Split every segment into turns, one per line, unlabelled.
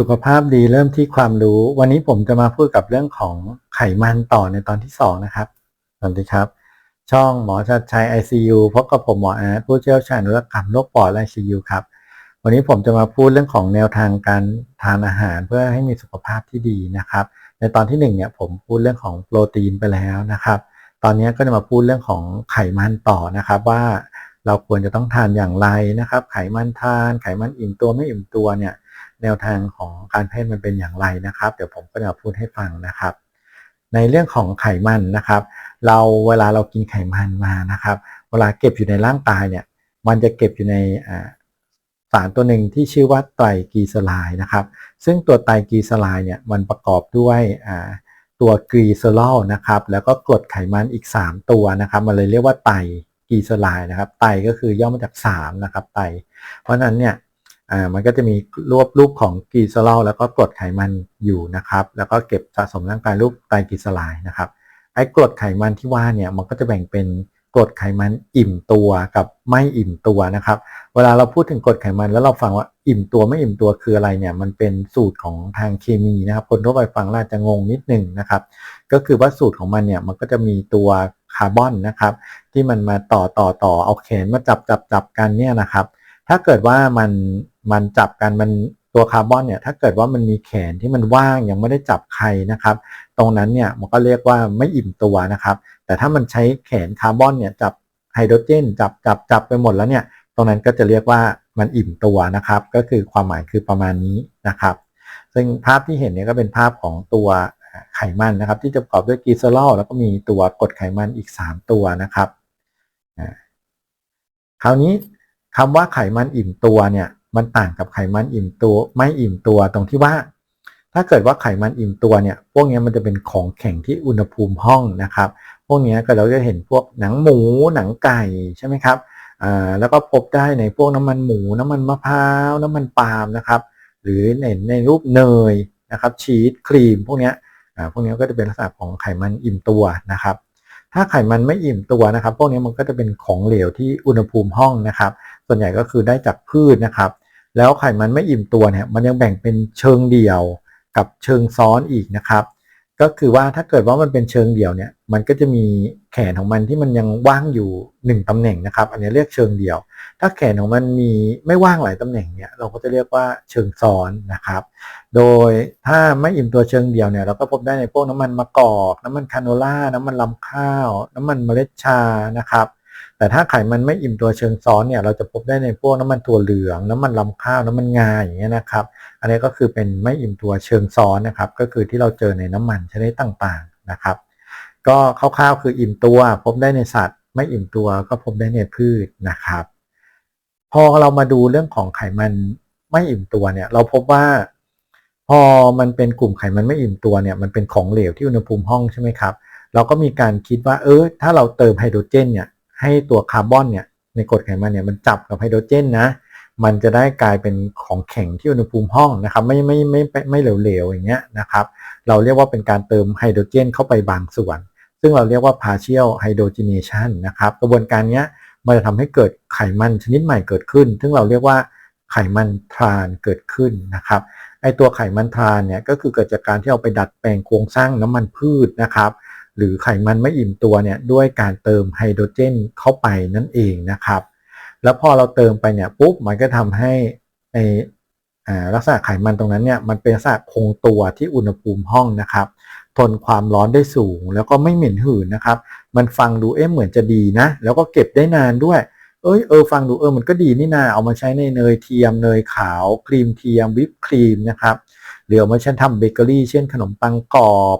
สุขภาพดีเริ่มที่ความรู้ วันนี้ผมจะมาพูดกับเรื่องของไขมันต่อในตอนที่ 2 นะครับสวัสดีครับ ช่องหมอชัดชัย ICU พบกับผมหมออาร์ตผู้เชี่ยวชาญเรื่องกรรมโรคปอดและ ICU ครับ วันนี้ผมจะมาพูดเรื่องของแนวทางการทานอาหารเพื่อให้มีสุขภาพที่ดีนะครับ ในตอนที่1เนี่ยผมพูดเรื่องของโปรตีนไปแล้วนะครับ ตอนนี้ก็จะมาพูดเรื่องของไขมันต่อนะครับว่าเราควรจะต้องทานอย่างไรนะครับ ไขมันทาน ไขมันอิ่มตัวไม่อิ่มตัวเนี่ย แนวทางของการแพทย์มันเป็นอย่างไรนะครับ เดี๋ยวผมก็จะพูดให้ฟังนะครับ ในเรื่องของไขมันนะครับ เราเวลาเรากินไขมันมานะครับ เวลาเก็บอยู่ในร่างกายเนี่ย มันจะเก็บอยู่ในสารตัวหนึ่งที่ชื่อว่าไตรกลีเซอไรด์นะครับ ซึ่งตัวไตรกลีเซอไรด์เนี่ยมันประกอบด้วยตัวกรีเซอรอลนะครับ แล้วก็กรดไขมันอีก 3 ตัวนะครับ มันเลยเรียกว่าไตกลีเซอไรด์นะครับ ไตก็คือย่อมาจาก3นะครับไต เพราะนั้นเนี่ย อ่ามันก็จะมีรวบรูปของกรีเซอรอลแล้วก็กรดไขมันอยู่นะครับ แล้วก็เก็บสะสมร่างกายรูปไตรกลีเซอไรด์นะครับไอ้กรดไขมันที่ว่าเนี่ยมันก็จะแบ่งเป็นกรดไขมันอิ่มตัวกับไม่อิ่มตัวนะครับ เวลาเราพูดถึงกรดไขมันแล้วเราฟังว่าอิ่มตัวไม่อิ่มตัวคืออะไรเนี่ยมันเป็นสูตรของทางเคมีนะครับคนทั่วไปฟังแล้วจะงงนิดนึงนะครับ ก็คือว่าสูตรของมันเนี่ยมันก็จะมีตัวคาร์บอนนะครับ ที่มันมาต่อต่อต่อเอาแขนมาจับจับจับกันเนี่ยนะครับ ถ้าเกิดว่ามัน มันจับกันมันตัวคาร์บอนเนี่ยถ้าเกิดว่ามันมีแขนที่มันว่างยังไม่ได้จับใครนะครับ ตรงนั้นเนี่ยมันก็เรียกว่าไม่อิ่มตัวนะครับ แต่ถ้ามันใช้แขนคาร์บอนเนี่ยจับไฮโดรเจนจับจับจับไปหมดแล้วเนี่ยตรงนั้นก็จะเรียกว่ามันอิ่มตัวนะครับ ก็คือความหมายคือประมาณนี้นะครับ ซึ่งภาพที่เห็นเนี่ยก็เป็นภาพของตัวไขมันนะครับ ที่จะประกอบด้วยกลีเซอรอลแล้วก็มีตัวกรดไขมันอีก 3 ตัวนะครับคราวนี้คำว่าไขมันอิ่มตัวเนี่ย มันต่างกับไขมันอิ่มตัว ไม่อิ่มตัวตรงที่ว่า ถ้าเกิดว่าไขมันอิ่มตัวเนี่ย พวกนี้มันจะเป็นของแข็งที่อุณหภูมิห้องนะครับ พวกนี้ก็เราจะเห็นพวกหนังหมูหนังไก่ใช่ไหมครับอ่าแล้วก็พบได้ในพวกน้ำมันหมู น้ำมันมะพร้าว น้ำมันปาล์มนะครับ หรือในในรูปเนยนะครับ ชีสครีม พวกนี้อ่าพวกนี้ก็จะเป็นลักษณะของไขมันอิ่มตัวนะครับ ถ้าไขมันไม่อิ่มตัวนะครับ พวกนี้มันก็จะเป็นของเหลวที่อุณหภูมิห้องนะครับ ส่วนใหญ่ก็คือได้จากพืชนะครับ แล้วไขมันไม่อิ่มตัวเนี่ยมันยังแบ่งเป็นเชิงเดี่ยวกับเชิงซ้อนอีกนะครับ ก็คือว่าถ้าเกิดว่ามันเป็นเชิงเดี่ยวเนี่ยมันก็จะมีแขนของมันที่มันยังว่างอยู่ 1ตำแหน่งนะครับ อันนี้เรียกเชิงเดี่ยว ถ้าแขนของมันมีไม่ว่างหลายตำแหน่งเนี่ยเราก็จะเรียกว่าเชิงซ้อนนะครับ โดยถ้าไม่อิ่มตัวเชิงเดี่ยวเนี่ยเราก็พบได้ในพวกน้ำมันมะกอก น้ำมันคาโนล่าน้ำมันลำข้าว น้ำมันเมล็ดชานะครับ แต่ถ้าไขมันไม่อิ่มตัวเชิงซ้อนเนี่ยเราจะพบได้ในพวกน้ำมันถั่วเหลือง น้ำมันลำข้าวน้ำมันงาอย่างเงี้ยนะครับ อันนี้ก็คือเป็นไม่อิ่มตัวเชิงซ้อนนะครับ ก็คือที่เราเจอในน้ำมันชนิดต่างๆนะครับ ก็คร่าวๆคืออิ่มตัวพบได้ในสัตว์ ไม่อิ่มตัวก็พบได้ในพืชนะครับ พอเรามาดูเรื่องของไขมันไม่อิ่มตัวเนี่ยเราพบว่าพอมันเป็นกลุ่มไขมันไม่อิ่มตัวเนี่ยมันเป็นของเหลวที่อุณหภูมิห้องใช่ไหมครับ เราก็มีการคิดว่าเออถ้าเราเติมไฮโดรเจนเนี่ย ให้ตัวคาร์บอนเนี่ยในกรดไขมันเนี่ยมันจับกับไฮโดรเจนนะมันจะได้กลายเป็นของแข็งที่อุณหภูมิห้องนะครับ ไม่ไม่ไม่ไม่ไมเหลวๆอย่างเงี้ยนะครับ เราเรียกว่าเป็นการเติมไฮโดรเจนเข้าไปบางส่วน ซึ่งเราเรียกว่า partial hydrogenation นะครับ กระบวนการเนี้ยมันจะทำให้เกิดไขมันชนิดใหม่เกิดขึ้น ซึ่งเราเรียกว่าไขมันทรานเกิดขึ้นนะครับไอตัวไขมันทรานเนี่ยก็คือเกิดจากการที่เราไปดัดแปลงโครงสร้างน้ำมันพืชนะครับ หรือไขมันไม่อิ่มตัวเนี่ยด้วยการเติมไฮโดรเจนเข้าไปนั่นเองนะครับ แล้วพอเราเติมไปเนี่ยปุ๊บมันก็ทำให้ในลักษณะไขมันตรงนั้นเนี่ยมันเป็นลักษณะคงตัวที่อุณหภูมิห้องนะครับทนความร้อนได้สูงแล้วก็ไม่เหม็นหืนนะครับ มันฟังดูเอ๊ะเหมือนจะดีนะ แล้วก็เก็บได้นานด้วย เอ้ยเออฟังดูเออมันก็ดีนี่นาเอามาใช้ในเนยเทียมเนยขาวครีมเทียมวิปครีมนะครับหรือเอามาใช้ทำเบเกอรี่เช่นขนมปังกรอบ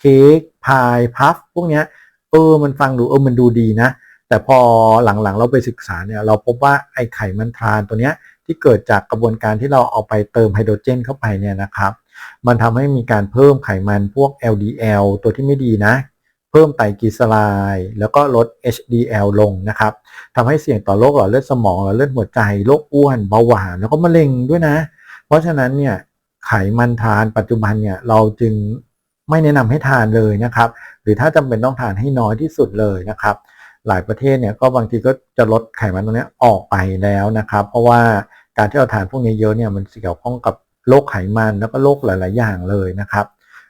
เค้ก พายพัฟพวกเนี้ยเออมันฟังดูเออมันดูดีนะ แต่พอหลังๆเราไปศึกษาเนี่ยเราพบว่าไอไขมันทรานตัวเนี้ยที่เกิดจากกระบวนการที่เราเอาไปเติมไฮโดรเจนเข้าไปเนี่ยนะครับ มันทำให้มีการเพิ่มไขมันพวก LDL ตัวที่ไม่ดีนะ เพิ่มไตรกลีเซอไรด์แล้วก็ลด HDL ลงนะครับทำให้เสี่ยงต่อโรคหลอดเลือดสมองหลอดเลือดหัวใจโรคอ้วนเบาหวานแล้วก็มะเร็งด้วยนะ เพราะฉะนั้นเนี่ยไขมันทานปัจจุบันเนี่ยเราจึง ไม่แนะนำให้ทานเลยนะครับ หรือถ้าจำเป็นต้องทานให้น้อยที่สุดเลยนะครับ หลายประเทศเนี่ยก็บางทีก็จะลดไขมันตรงนี้ออกไปแล้วนะครับ เพราะว่าการที่เราทานพวกนี้เยอะเนี่ยมันเกี่ยวข้องกับโรคไขมันแล้วก็โรคหลาย ๆ อย่างเลยนะครับ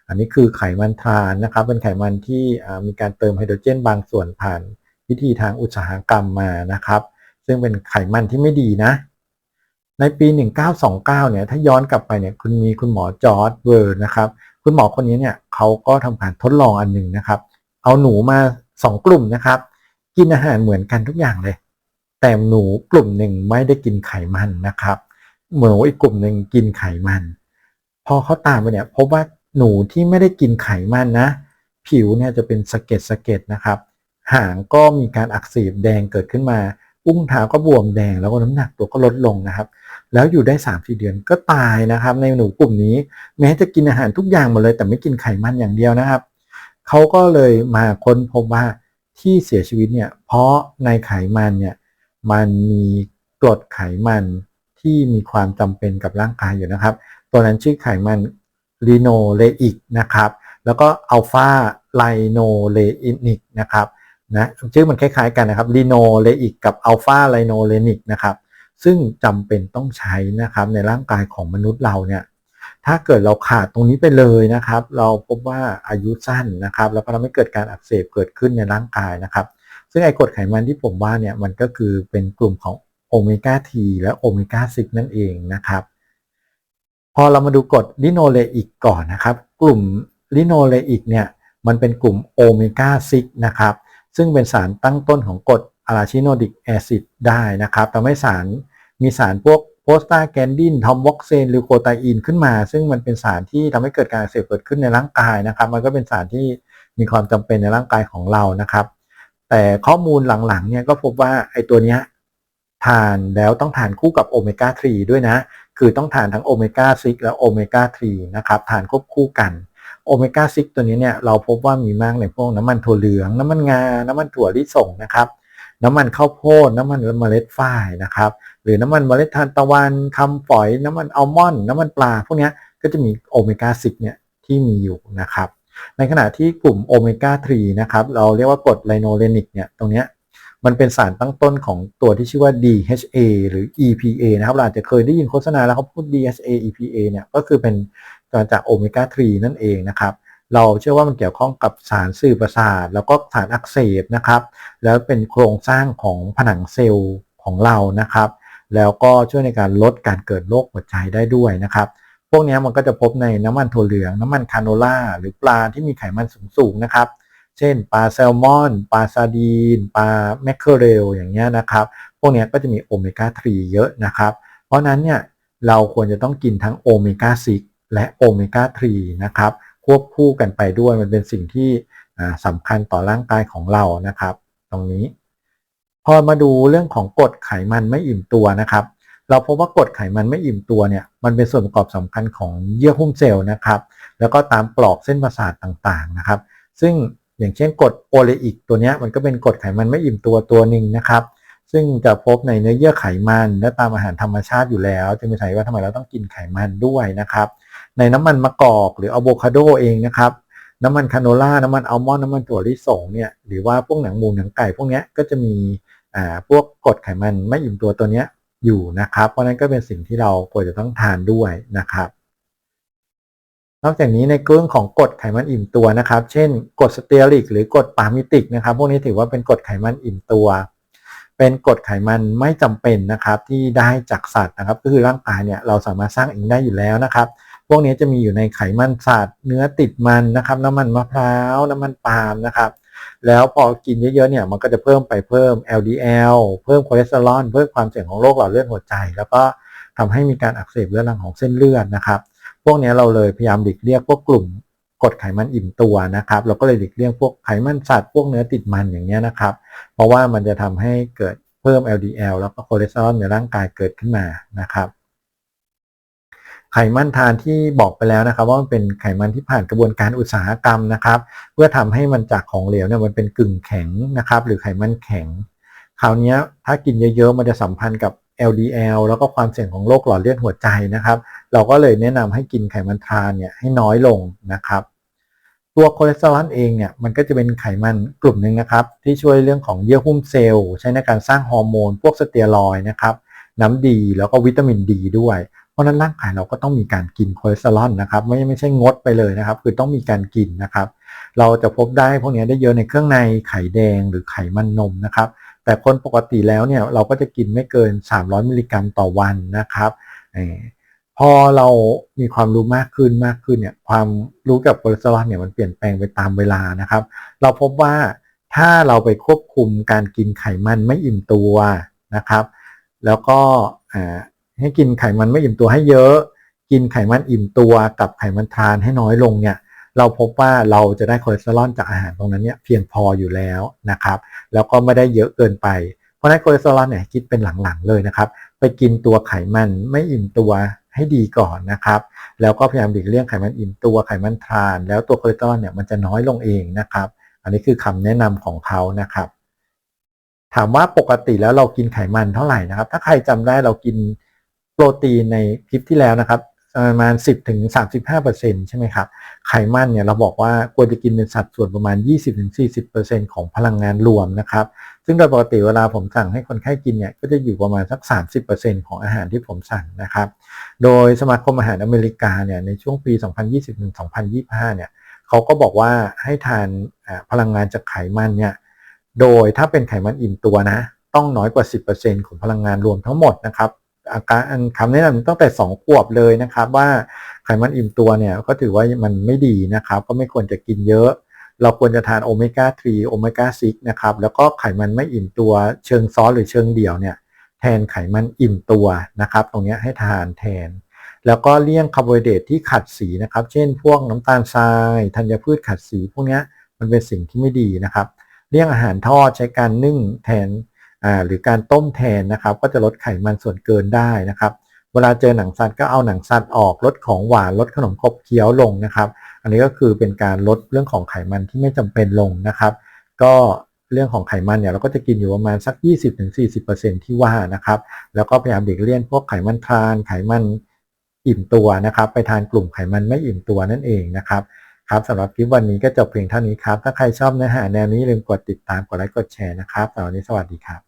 อันนี้คือไขมันทานนะครับ เป็นไขมันที่มีการเติมไฮโดรเจนบางส่วนผ่านวิธีทางอุตสาหกรรมมานะครับ ซึ่งเป็นไขมันที่ไม่ดีนะ ในปี 1929 เนี่ยถ้าย้อนกลับไปเนี่ยคุณมีคุณหมอจอร์ดเวอร์นะครับ คุณหมอคนนี้เนี่ยเขาก็ทำการทดลองอันหนึ่งนะครับ เอาหนูมา2กลุ่มนะครับ กินอาหารเหมือนกันทุกอย่างเลย แต่หนูกลุ่มหนึ่งไม่ได้กินไขมันนะครับหมูอีกกลุ่มหนึ่งกินไขมัน พอเขาตามไปเนี่ยพบว่าหนูที่ไม่ได้กินไขมันนะ ผิวเนี่ยจะเป็นสะเก็ดสะเก็ดนะครับ หางก็มีการอักเสบแดงเกิดขึ้นมา อุ้งเท้าก็บวมแดงแล้วก็น้ำหนักตัวก็ลดลงนะครับ แล้วอยู่ได้3ามสี่เดือนก็ตายนะครับ ในหนูกลุ่มนี้ แม้จะกินอาหารทุกอย่างหมดเลย แต่ไม่กินไขมันอย่างเดียวนะครับเขาก็เลยมาค้นพบว่าที่เสียชีวิตเนี่ยเพราะในไขมันเนี่ยมันมีกรดไขมันที่มีความจำเป็นกับร่างกายอยู่นะครับ ตัวนั้นชื่อไขมันลีโนเลอิกนะครับ แล้วก็อัลฟาไลโนเลอินิกนะครับนะชื่อมันคล้ายๆกันนะครับลีโนเลอิกกับอัลฟาไลโนเลนิกนะครับ ซึ่งจำเป็นต้องใช้นะครับในร่างกายของมนุษย์เราเนี่ยถ้าเกิดเราขาดตรงนี้ไปเลยนะครับ เราพบว่าอายุสั้นนะครับ แล้วก็ทำให้เกิดการอักเสบเกิดขึ้นในร่างกายนะครับ ซึ่งไอ้กรดไขมันที่ผมว่าเนี่ยมันก็คือเป็นกลุ่มของโอเมก้า T และโอเมก้า6นั่นเองนะครับ พอเรามาดูกรดลิโนเลอิกก่อนนะครับ กลุ่มลิโนเลอิกเนี่ยมันเป็นกลุ่มโอเมก้า6นะครับ ซึ่งเป็นสารตั้งต้นของกรด อะลาชิโนดิกแอซิดได้นะครับทำให้สารมีสารพวกโพสตาแกนดินทอมวอกเซนหรือโคไตอินขึ้นมา ซึ่งมันเป็นสารที่ทำให้เกิดการอักเสบเกิดขึ้นในร่างกายนะครับ มันก็เป็นสารที่มีความจำเป็นในร่างกายของเรานะครับ แต่ข้อมูลหลังๆเนี่ยก็พบว่าไอ้ตัวเนี้ยทานแล้วต้องทานคู่กับโอเมก้า3ด้วยนะ คือต้องทานทั้งโอเมก้า6และโอเมก้า3นะครับ ทานควบคู่กันโอเมก้า6ตัวนี้เนี่ยเราพบว่ามีมากในพวกน้ำมันถั่วเหลือง น้ำมันงา น้ำมันถั่วลิสงนะครับ น้ำมันข้าวโพดน้ำมันเมล็ดฝ้ายนะครับ หรือน้ำมันเมล็ดทานตะวันคำฝอย น้ำมันอัลมอนด์น้ำมันปลา พวกนี้ก็จะมีโอเมก้า6เนี่ยที่มีอยู่นะครับ ในขณะที่กลุ่มโอเมก้า3นะครับ เราเรียกว่ากรดไลโนเลนิกเนี่ยตรงนี้มันเป็นสารตั้งต้นของตัวที่ชื่อว่า DHA หรือ EPA นะครับเราอาจจะเคยได้ยินโฆษณาแล้วเขาพูด DHA EPA เนี่ยก็คือเป็นมาจากโอเมก้า3นั่นเองนะครับ เราเชื่อว่ามันเกี่ยวข้องกับสารสื่อประสาท แล้วก็สารอักเสบนะครับ แล้วเป็นโครงสร้างของผนังเซลล์ของเรานะครับ แล้วก็ช่วยในการลดการเกิดโรคหัวใจได้ด้วยนะครับ พวกนี้มันก็จะพบในน้ำมันถั่วเหลือง น้ำมันคาโนล่า หรือปลาที่มีไขมันสูงๆนะครับ เช่น ปลาแซลมอน ปลาซาดีน ปลาแมคเคอเรลอย่างเงี้ยนะครับ พวกนี้ก็จะมีโอเมก้า 3 เยอะนะครับ เพราะนั้นเนี่ยเราควรจะต้องกินทั้งโอเมก้า 6 และโอเมก้า 3 นะครับ ควบคู่กันไปด้วยมันเป็นสิ่งที่สำคัญต่อร่างกายของเรานะครับ ตรงนี้ พอมาดูเรื่องของกรดไขมันไม่อิ่มตัวนะครับ เราพบว่ากรดไขมันไม่อิ่มตัวเนี่ยมันเป็นส่วนประกอบสำคัญของเยื่อหุ้มเซลล์นะครับ แล้วก็ตามปลอกเส้นประสาทต่างๆนะครับ ซึ่งอย่างเช่นกรดโอเลอิกตัวนี้มันก็เป็นกรดไขมันไม่อิ่มตัวตัวหนึ่งนะครับ ซึ่งจะพบในเนื้อเยื่อไขมันและตามอาหารธรรมชาติอยู่แล้วจึงเป็นสาเหตุว่าทำไมเราต้องกินไขมันด้วยนะครับ ในน้ำมันมะกอกหรืออะโวคาโดเองนะครับ น้ำมันคาโนล่าน้ำมันอัลมอนด์น้ำมันถั่วลิสงเนี่ยหรือว่าพวกหนังหมูหนังไก่พวกนี้ก็จะมีอ่าพวกกรดไขมันไม่อิ่มตัวตัวนี้อยู่นะครับ เพราะนั้นก็เป็นสิ่งที่เราควรจะต้องทานด้วยนะครับนอกจากนี้ในเรื่องของกรดไขมันอิ่มตัวนะครับ เช่นกรดสเตียริก หรือกรดปามิติกนะครับ พวกนี้ถือว่าเป็นกรดไขมันอิ่มตัว เป็นกรดไขมันไม่จำเป็นนะครับที่ได้จากสัตว์นะครับ ก็คือร่างกายเนี่ยเราสามารถสร้างเองได้อยู่แล้วนะครับ พวกนี้จะมีอยู่ในไขมันสัตว์เนื้อติดมันนะครับ น้ำมันมะพร้าวน้ำมันปาล์มนะครับ แล้วพอกินเยอะๆเนี่ยมันก็จะเพิ่มไปเพิ่ม LDL เพิ่มคอเลสเตอรอลเพิ่มความเสี่ยงของโรคหลอดเลือดหัวใจ แล้วก็ทำให้มีการอักเสบเรื้อรังของเส้นเลือดนะครับ พวกนี้เราเลยพยายามหลีกเลี่ยงพวกกลุ่มกดไขมันอิ่มตัวนะครับ เราก็เลยหลีกเลี่ยงพวกไขมันสัตว์พวกเนื้อติดมันอย่างเงี้ยนะครับ เพราะว่ามันจะทำให้เกิดเพิ่ม LDL แล้วก็คอเลสเตอรอลในร่างกายเกิดขึ้นมานะครับ ไขมันทานที่บอกไปแล้วนะครับ ว่ามันเป็นไขมันที่ผ่านกระบวนการอุตสาหกรรมนะครับ เพื่อทำให้มันจากของเหลวเนี่ยมันเป็นกึ่งแข็งนะครับ หรือไขมันแข็ง คราวนี้ถ้ากินเยอะๆมันจะสัมพันธ์กับ LDL แล้วก็ความเสี่ยงของโรคหลอดเลือดหัวใจนะครับ เราก็เลยแนะนำให้กินไขมันทานเนี่ยให้น้อยลงนะครับ ตัวคอเลสเตอรอลเองเนี่ยมันก็จะเป็นไขมันกลุ่มหนึ่งนะครับ ที่ช่วยเรื่องของเยื่อหุ้มเซลล์ใช้ในการสร้างฮอร์โมน พวกสเตียรอยนะครับ น้ำดีแล้วก็วิตามินดีด้วย เพราะนั้นร่างกายเราก็ต้องมีการกินคอเลสเตอรอลนะครับไม่ไม่ใช่งดไปเลยนะครับ คือต้องมีการกินนะครับ เราจะพบได้พวกนี้ได้เยอะในเครื่องในไข่แดงหรือไขมันนมนะครับ แต่คนปกติแล้วเนี่ยเราก็จะกินไม่เกิน 300 มิลลิกรัมต่อวันนะครับพอเรามีความรู้มากขึ้นมากขึ้นเนี่ยความรู้กับคอเลสเตอรอลเนี่ยมันเปลี่ยนแปลงไปตามเวลานะครับ เราพบว่าถ้าเราไปควบคุมการกินไขมันไม่อิ่มตัวนะครับ แล้วก็ ให้กินไขมันไม่อิ่มตัวให้เยอะ กินไขมันอิ่มตัวกับไขมันทานให้น้อยลงเนี่ยเราพบว่าเราจะได้คอเลสเตอรอลจากอาหารตรงนั้นเนี่ยเพียงพออยู่แล้วนะครับแล้วก็ไม่ได้เยอะเกินไป เพราะนั้นคอเลสเตอรอลเนี่ยคิดเป็นหลังๆเลยนะครับไปกินตัวไขมันไม่อิ่มตัวให้ดีก่อนนะครับ แล้วก็พยายามหลีกเลี่ยงไขมันอิ่มตัวไขมันทาน แล้วตัวคอเลสเตอรอลเนี่ยมันจะน้อยลงเองนะครับ อันนี้คือคำแนะนำของเขานะครับ ถามว่าปกติแล้วเรากินไขมันเท่าไหร่นะครับ ถ้าใครจำได้เรากิน โปรตีนในคลิปที่แล้วนะครับประมาณ 10ถึง35 ใช่ไหมครับ ไขมันเนี่ยเราบอกว่าควรจะกินเป็นสัดส่วนประมาณ 20-40%ของพลังงานรวมนะครับ ซึ่งโดยปกติเวลาผมสั่งให้คนไข้กินเนี่ยก็จะอยู่ประมาณสัก 30%ของอาหารที่ผมสั่งนะครับ โดยสมาคมอาหารอเมริกาเนี่ยในช่วงปี 2020-2025 เนี่ยเขาก็บอกว่าให้ทานพลังงานจากไขมันเนี่ย โดยถ้าเป็นไขมันอิ่มตัวนะ ต้องน้อยกว่า 10%ของพลังงานรวมทั้งหมดนะครับ อาการคำแนะนำตั้งแต่2ขวบเลยนะครับ ว่าไขมันอิ่มตัวเนี่ยก็ถือว่ามันไม่ดีนะครับ ก็ไม่ควรจะกินเยอะ เราควรจะทานโอเมก้า 3 โอเมก้า 6 นะครับ แล้วก็ไขมันไม่อิ่มตัวเชิงซ้อนหรือเชิงเดี่ยวเนี่ยแทนไขมันอิ่มตัวนะครับ ตรงนี้ให้ทานแทน แล้วก็เลี่ยงคาร์โบไฮเดรตที่ขัดสีนะครับ เช่น พวกน้ำตาลทรายธัญพืชขัดสี พวกนี้มันเป็นสิ่งที่ไม่ดีนะครับ เลี่ยงอาหารทอดใช้การนึ่งแทน อ่าหรือการต้มแทนนะครับ ก็จะลดไขมันส่วนเกินได้นะครับ เวลาเจอหนังสัตว์ก็เอาหนังสัตว์ออกลดของหวานลดขนมขบเคี้ยวลงนะครับ อันนี้ก็คือเป็นการลดเรื่องของไขมันที่ไม่จำเป็นลงนะครับ ก็เรื่องของไขมันเนี่ยเราก็จะกินอยู่ประมาณสัก 20-40%ที่ว่านะครับ แล้วก็พยายามหลีกเลี่ยงพวกไขมันทานไขมันอิ่มตัวนะครับ ไปทานกลุ่มไขมันไม่อิ่มตัวนั่นเองนะครับครับสำหรับคลิปวันนี้ก็จบเพียงเท่านี้ครับ ถ้าใครชอบเนื้อหาแนวนี้ลืมกดติดตามกดไลค์กดแชร์นะครับสำหรับวันนี้สวัสดีครับ